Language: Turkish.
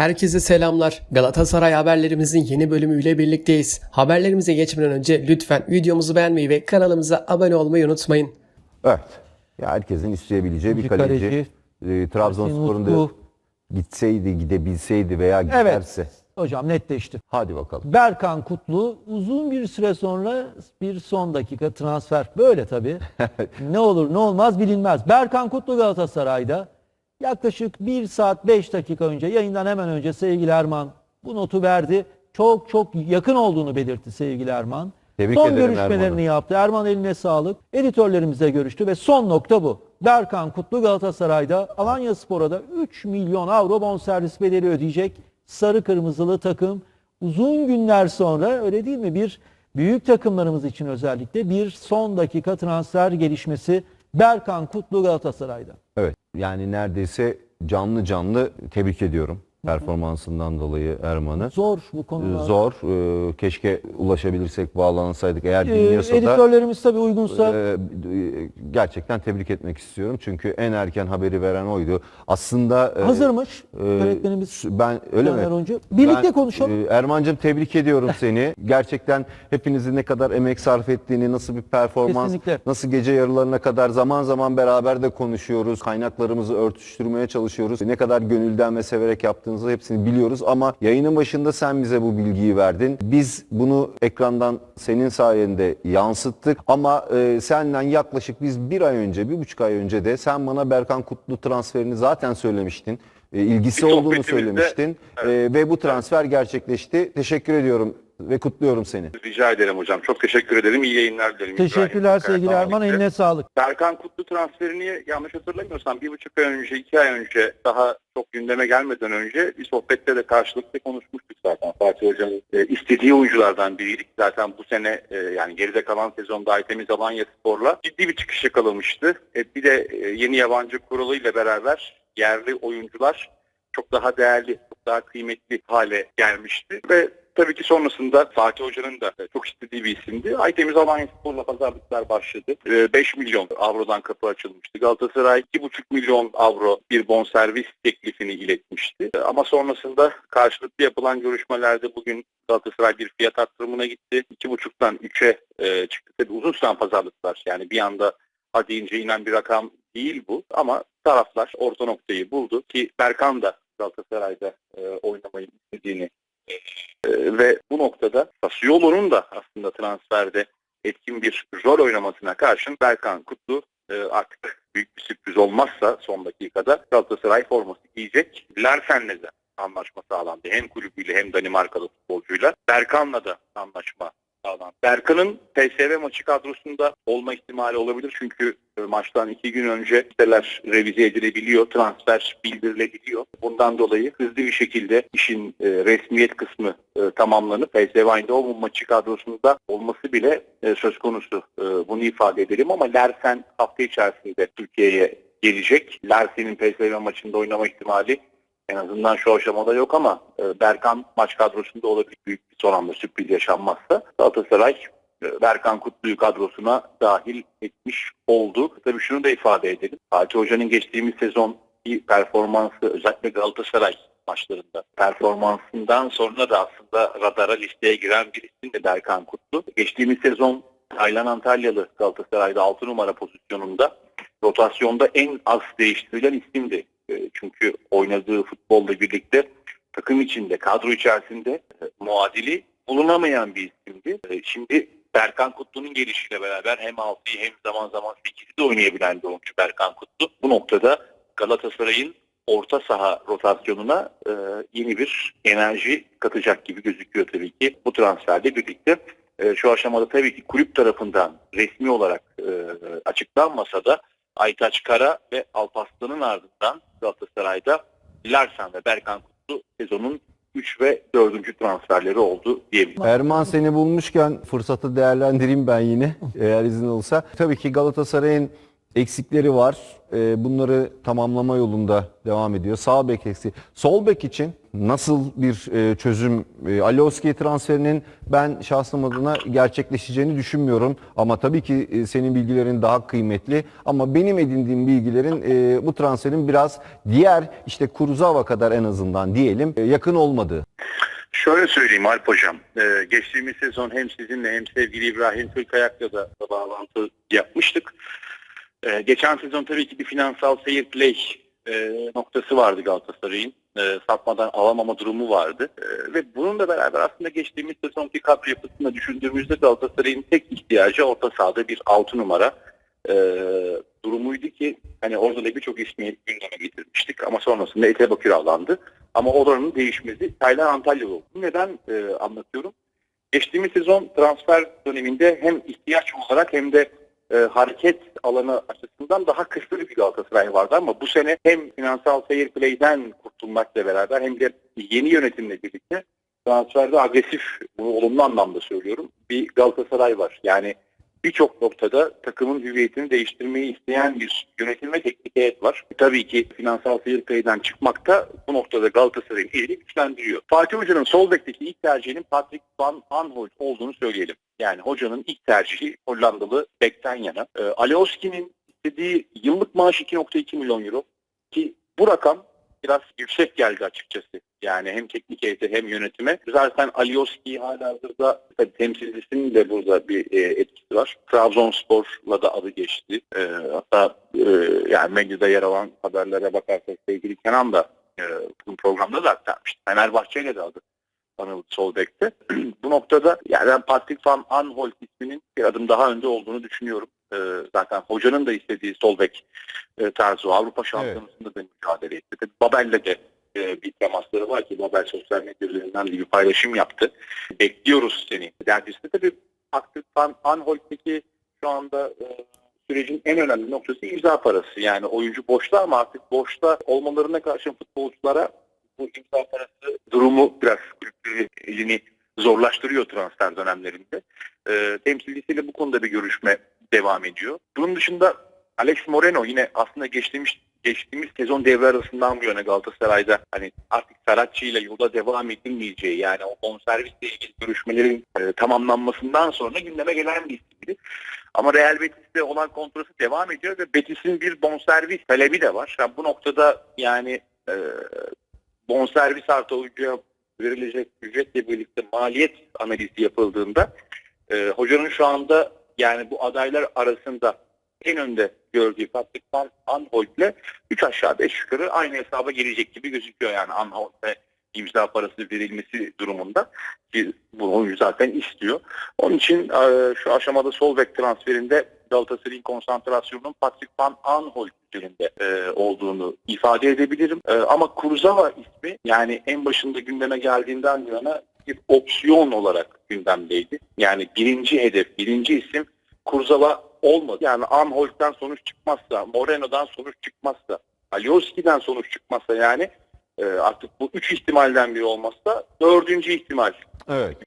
Herkese selamlar. Galatasaray haberlerimizin yeni bölümüyle birlikteyiz. Haberlerimize geçmeden önce lütfen videomuzu beğenmeyi ve kanalımıza abone olmayı unutmayın. Evet. Ya herkesin isteyebileceği bir Bir kaleci. kaleci. Ee, Trabzonspor'un da gitseydi, gidebilseydi veya giderse. Hocam netleşti. Hadi bakalım. Berkan Kutlu uzun bir süre sonra bir son dakika transfer. Böyle tabii. ne olur ne olmaz bilinmez. Berkan Kutlu Galatasaray'da yaklaşık 1 saat 5 dakika önce yayından hemen önce sevgili Erman bu notu verdi. Çok çok yakın olduğunu belirtti sevgili Erman. Tebrik son görüşmelerini Erman'ı. yaptı. Erman eline sağlık. Editörlerimizle görüştü ve son nokta bu. Berkan Kutlu Galatasaray'da Alanya Spor'a da 3 milyon avro bonservis bedeli ödeyecek. Sarı kırmızılı takım uzun günler sonra öyle değil mi bir büyük takımlarımız için özellikle bir son dakika transfer gelişmesi Berkan Kutlu Galatasaray'da. Evet. Yani neredeyse canlı canlı tebrik ediyorum performansından dolayı Erman'ı. Zor bu Ee, konular. Zor. Ee, Keşke ulaşabilirsek, bağlansaydık. Eğer Ee, dinliyorsa da editörlerimiz tabii uygunsa e, e, gerçekten tebrik etmek istiyorum. Çünkü en erken haberi veren oydu. Aslında e, hazırmış e, yönetmenimiz ben öyle mi? Oncu. Birlikte Ben, konuşalım. e, Erman'cığım tebrik ediyorum seni. Gerçekten hepinizin ne kadar emek sarf ettiğini, nasıl bir performans, Kesinlikle. nasıl gece yarılarına kadar zaman zaman beraber de konuşuyoruz. Kaynaklarımızı örtüştürmeye çalışıyoruz. Ne kadar gönülden ve severek yaptığınızı hepsini biliyoruz ama yayının başında sen bize bu bilgiyi verdin. Biz bunu ekrandan senin sayende yansıttık ama e, senden yaklaşık biz bir ay önce, bir buçuk ay önce de sen bana Berkan Kutlu transferini zaten söylemiştin. E, ilgisi Bir olduğunu söylemiştin. E, ve bu transfer gerçekleşti. Teşekkür ediyorum ve kutluyorum seni. Rica ederim hocam. Çok teşekkür ederim. İyi yayınlar dilerim. Teşekkürler İbrahim. sevgili Erman. Eline sağlık. Berkan Kutlu transferini yanlış hatırlamıyorsam bir buçuk ay önce, iki ay önce daha çok gündeme gelmeden önce bir sohbette de karşılıklı konuşmuştuk zaten. Fatih Hoca'nın e, istediği oyunculardan biriydik. Zaten bu sene e, yani geride kalan sezonda Aytemiz Alanya Spor'la ciddi bir çıkış yakalamıştı. E, bir de e, yeni yabancı kuralıyla beraber yerli oyuncular çok daha değerli, çok daha kıymetli hale gelmişti ve Tabii ki sonrasında Fatih Hoca'nın da çok istediği bir isimdi. Aytemiz Alanya Spor'la pazarlıklar başladı. Ee, 5 milyon avrodan kapı açılmıştı. Galatasaray 2,5 milyon avro bir bonservis teklifini iletmişti. Ee, Ama sonrasında karşılıklı yapılan görüşmelerde bugün Galatasaray bir fiyat arttırımına gitti. 2,5'tan 3'e e, çıktı. Tabii uzun süren pazarlıklar. Yani bir anda hadi ince inen bir rakam değil bu. Ama taraflar orta noktayı buldu ki Berkan da Galatasaray'da e, oynamayı istediğini ve bu noktada Sassuolo'nun da aslında transferde etkin bir rol oynamasına karşın Berkan Kutlu e, artık büyük bir sürpriz olmazsa son dakikada Galatasaray forması giyecek. Larsen'le de anlaşma sağlandı. Hem kulübüyle hem Danimarkalı futbolcuyla. Berkan'la da anlaşma sağlandı. Berkan'ın PSV maçı kadrosunda olma ihtimali olabilir. Çünkü e, maçtan iki gün önce listeler revize edilebiliyor. Transfer bildirilebiliyor. Bundan dolayı hızlı bir şekilde işin e, resmiyet kısmı e, tamamlanıp PSV Eindhoven maçı kadrosunda olması bile e, söz konusu. Bunu ifade edelim ama Larsen hafta içerisinde Türkiye'ye gelecek. Larsen'in PSV maçında oynama ihtimali en azından şu aşamada yok ama e, Berkan maç kadrosunda olabilir büyük bir son anda sürpriz yaşanmazsa. Galatasaray e, Berkan Kutlu'yu kadrosuna dahil etmiş oldu. Tabii şunu da ifade edelim. Fatih Hoca'nın geçtiğimiz sezon performansı özellikle Galatasaray maçlarında performansından sonra da aslında radara listeye giren bir isim de Berkan Kutlu. Geçtiğimiz sezon Taylan Antalyalı Galatasaray'da 6 numara pozisyonunda rotasyonda en az değiştirilen isimdi. E, Çünkü oynadığı futbolla birlikte takım içinde, kadro içerisinde e, muadili bulunamayan bir isimdi. E, Şimdi Berkan Kutlu'nun gelişiyle beraber hem 6'yı hem zaman zaman 8'i de oynayabilen bir oyuncu Berkan Kutlu. Bu noktada Galatasaray'ın orta saha rotasyonuna e, yeni bir enerji katacak gibi gözüküyor tabii ki bu transferle birlikte. Şu aşamada tabii ki kulüp tarafından resmi olarak e, açıklanmasa da Aytaç Kara ve Alpaslan'ın ardından Galatasaray'da Larsen ve Berkan Kutlu sezonun 3 ve 4. transferleri oldu diyebilirim. Erman seni bulmuşken fırsatı değerlendireyim ben yine eğer izin olsa. Tabii ki Galatasaray'ın eksikleri var. Ee, bunları tamamlama yolunda devam ediyor. Sağ bek eksik. Sol bek için nasıl bir e, çözüm? E, Alioski transferinin ben şahsım adına gerçekleşeceğini düşünmüyorum. Ama tabii ki e, senin bilgilerin daha kıymetli. Ama benim edindiğim bilgilerin e, bu transferin biraz diğer işte Kuruzava kadar en azından diyelim yakın olmadığı. Şöyle söyleyeyim Alp Hocam. Geçtiğimiz sezon hem sizinle hem sevgili İbrahim Türkayak'la da bağlantı yapmıştık. Geçen sezon tabii ki bir finansal fair play noktası vardı Galatasaray'ın. Ee, satmadan alamama durumu vardı. Ee, ve bununla beraber aslında geçtiğimiz sezonki kadro yapısını düşündüğümüzde Galatasaray'ın tek ihtiyacı orta sahada bir 6 numara e, durumuydu ki hani orada da birçok ismi gündeme getirmiştik ama sonrasında Ete kiralandı. Ama oranın değişmesi Taylan Antalyalı oldu. Neden e, anlatıyorum? Geçtiğimiz sezon transfer döneminde hem ihtiyaç olarak hem de e, hareket alanı açısından daha kısıtlı bir Galatasaray vardı ama bu sene hem finansal fair play'den kurtulmakla beraber hem de yeni yönetimle birlikte transferde agresif, bunu olumlu anlamda söylüyorum, bir Galatasaray var. Yani birçok noktada takımın hüviyetini değiştirmeyi isteyen bir yönetim ve teknik heyet var. Tabii ki finansal fair play'den çıkmak da bu noktada Galatasaray'ın elini güçlendiriyor. Fatih Hoca'nın sol bekteki ilk tercihinin Patrick Van Aanholt olduğunu söyleyelim. Yani hocanın ilk tercihi Hollandalı bekten yana. E, Alioski'nin istediği yıllık maaş 2.2 milyon euro ki bu rakam biraz yüksek geldi açıkçası. Yani hem teknik heyete hem yönetime. Zaten Alioski hala hazırda tabii temsilcisinin de burada bir e, etkisi var. Trabzonspor'la da adı geçti. E, hatta e, yani medyada yer alan haberlere bakarsak sevgili Kenan da e, bugün programda da aktarmıştı. Fenerbahçe'yle de adı anıldı sol bekte. Bu noktada yani ben Patrick Van Aanholt isminin bir adım daha önde olduğunu düşünüyorum. E, zaten hocanın da istediği sol bek e, tarzı. Avrupa Şampiyonası'nda da mücadele etti. Tabii Babel'le de e, bir temasları var ki Babel sosyal medya üzerinden de bir paylaşım yaptı. Bekliyoruz seni. Dergisi tabii Patrick Van Aanholt'teki şu anda e, sürecin en önemli noktası imza parası. Yani oyuncu boşta ama artık boşta olmalarına karşın futbolculara bu imza parası durumu biraz kulüpleri elini zorlaştırıyor transfer dönemlerinde. E, temsilcisiyle bu konuda bir görüşme devam ediyor. Bunun dışında Alex Moreno yine aslında geçtiğimiz geçtiğimiz sezon devre arasından bu yana Galatasaray'da hani artık Saratçı ile yolda devam edilmeyeceği yani o bonservisle ilgili görüşmelerin e, tamamlanmasından sonra gündeme gelen bir isimdi. Ama Real Betis'te olan kontrası devam ediyor ve Betis'in bir bonservis talebi de var. Yani bu noktada yani e, bonservis artı oyuncuya verilecek ücretle birlikte maliyet analizi yapıldığında e, hocanın şu anda yani bu adaylar arasında en önde gördüğü Patrick Van Aanholt'le 3 aşağı 5 yukarı aynı hesaba gelecek gibi gözüküyor yani Aanholt'e imza parası verilmesi durumunda ki bu oyuncu zaten istiyor. Onun için e, şu aşamada sol bek transferinde Galatasaray'ın konsantrasyonunun Patrick Van Aanholt üzerinde e, olduğunu ifade edebilirim. E, ama Kurzawa ismi yani en başında gündeme geldiğinden yana bir opsiyon olarak gündemdeydi. Yani birinci hedef, birinci isim Kurzawa olmadı. Yani Anholt'ten sonuç çıkmazsa, Moreno'dan sonuç çıkmazsa, Alioski'den sonuç çıkmazsa yani e, artık bu üç ihtimalden biri olmazsa dördüncü ihtimal Evet.